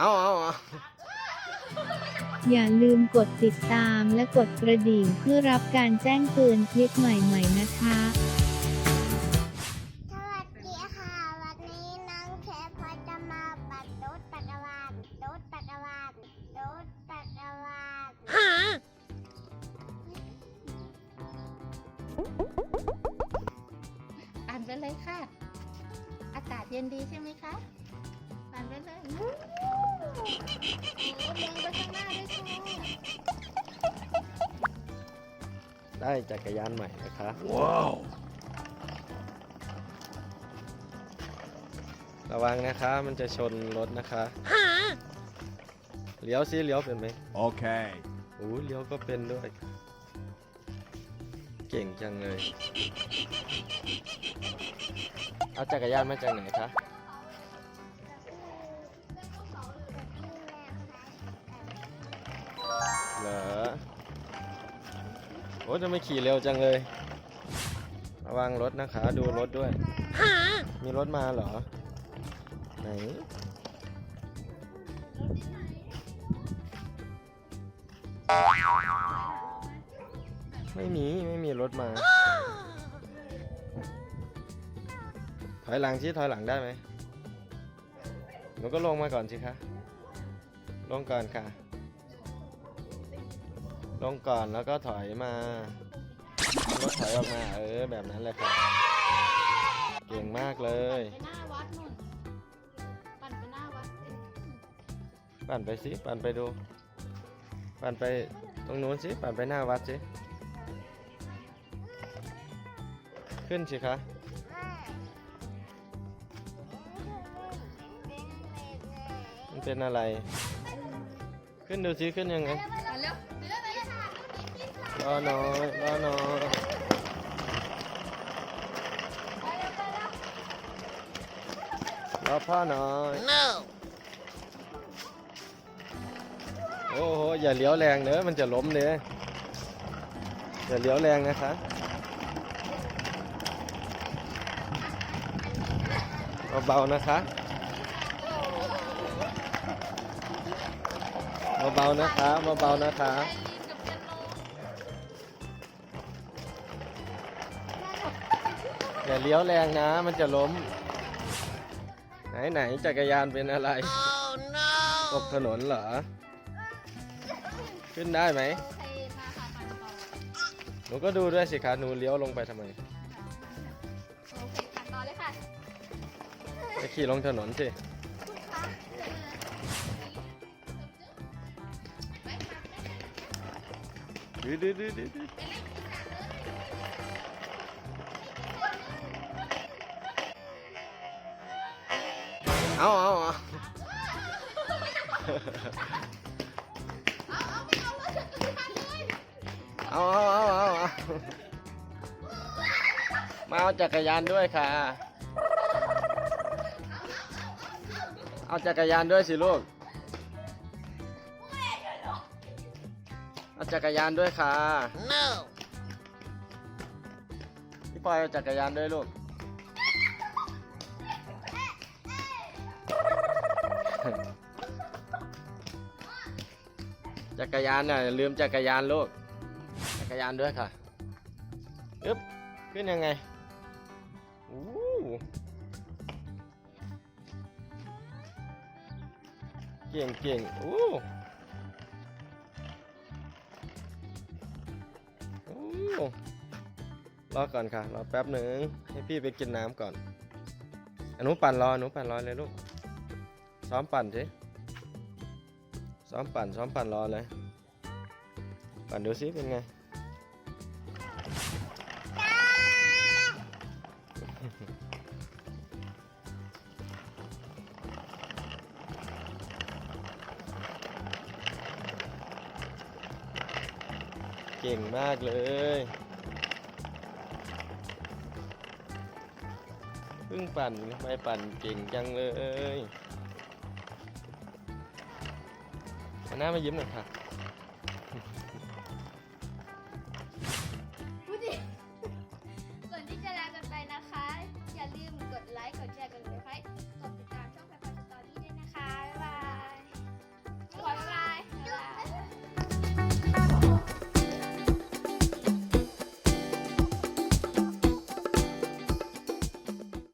เอาเอาเอาอย่าลืมกดติดตามและกดกระดิ่งเพื่อรับการแจ้งเตือนคลิปใหม่ๆนะคะ สวัสดีค่ะ วันนี้น้องเคพพอจะมาปัดโต๊ดตักกวาดโต๊ดตักกวาดโต๊ดตักกวาดปั่นไปเลยค่ะ อากาศเย็นดีใช่ไหมคะ ปั่นไปเลยโอ้โหมองไปข้างหน้าด้วยค่ะได้จักรยานใหม่นะคะว้าวระวังนะคะ มันจะชนรถนะคะเลี้ยวซิเลี้ยวเป็นไหม Okay. โอ้เลี้ยวก็เป็นด้วย เก่งจังเลย เอาจักรยานมาจากไหนคะ อ้จะไม่ขี่เร็วจังเลย ระวังรถนะคะ ดูรถด้วย มีรถมาเหรอ ไหน ไม่มี ไม่มีรถมา ถอยหลังสิถอยหลังได้ไหมหนูก็ลงมาก่อนสิคะ ลงก่อนค่ะ ลงก่อนแล้วก็ถอยมารถถอยออกมาเออแบบนั้นเลยค่ะเก่งมากเลย ไปหน้าวัดนู่น ปั่นไปหน้าวัดเอ๊ะปั่นไปสิปั่นไปดู ปั่นไปตรงนู้นสิปั่นไปหน้าวัดสิขึ้นสิคะมันเป็นอะไร ขึ้นดูสิขึ้นยังไง รอน่อยรอน่อยรอพ่อหน่อยโอ้โห อย่าเลี้ยวแรงเนอะมันจะล้มเลยอย่าเลี้ยวแรงนะคะเบาๆนะคะเบาๆนะคะเบาๆนะคะ อย่าเลี้ยวแรงนะ มันจะล้ม ไหนไหนๆจักรยานเป็นอะไรตกถนนเหรอ ขึ้นได้ไหมโอเคมาค่ะปั่นต่อหนูก็ดูด้วยสิคะหนูเลี้ยวลงไปทำไม โอเคปั่นต่อเลยค่ะจะขี่ลงถนนสิ ดื้อดื้อดื้อดื้อดื้อเอาเอาเอาเอาเอาเอาเอาเอามาเอาจักรยานด้วยค่ะ เอาจักรยานด้วยสิลูก เอาจักรยานด้วยค่ะ no พี่ปอยเอาจักรยานด้วยลูก จักรยานน่ะอย่าลืมจักรยานลูก จักรยานด้วยค่ะอึ๊บขึ้นยังไงอู้เก่งเก่งอู้อู้รอก่อนค่ะ รอแป๊บหนึ่งให้พี่ไปกินน้ำก่อนอะหนูปั่นรอหนูปั่นรอเลยลูก ซ้อมปั่นสิ ซ้อมปั่นซ้อมปั่นรอเลย ปั่นดูซิเป็นไงเก่งมากเลยเพิ่งปั่นไม่ปั่นเก่งจังเลย หันหน้ามายิ้มหน่อยค่ะ